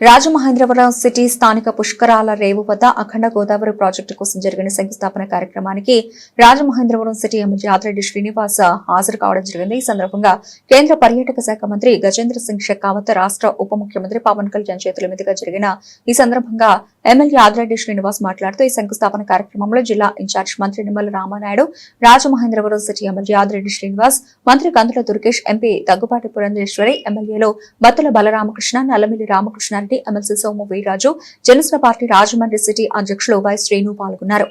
Rajamahendravaram city స్థానిక పుష్కరాల రేవు వద్ద అఖండ గోదావరి ప్రాజెక్టు కోసం జరిగిన శంకుస్థాపన కార్యక్రమానికి రాజమహేంద్రవరం సిటీ ఎమ్మెల్యే ఆదిరెడ్డి శ్రీనివాస్ హాజరు కావడం జరిగింది. ఈ సందర్భంగా కేంద్ర పర్యాటక శాఖ మంత్రి గజేంద్ర సింగ్ షెకావత్ రాష్ట్ర ఉప ముఖ్యమంత్రి పవన్ కళ్యాణ్ చేతుల మీదుగా జరిగిన ఈ సందర్భంగా ఎమ్మెల్యే ఆదిరెడ్డి శ్రీనివాస్ మాట్లాడుతూ ఈ శంకుస్థాపన కార్యక్రమంలో జిల్లా ఇన్ఛార్జ్ మంత్రి నిమ్మల రామానాయుడు రాజమహేంద్రవరం సిటీ ఎమ్మెల్యే ఆదిరెడ్డి శ్రీనివాస్ మంత్రి కందుల దుర్గేష్ ఎంపీ దగ్గుపాటి పురంధేశ్వరి ఎమ్మెల్యేలు Bathula Balaramakrishna Nallamilli Ramakrishna Reddy MLC Somu Veerraju Janasena party Rajahmundry city అధ్యక్షులు వై శ్రీను పాల్గొన్నారు.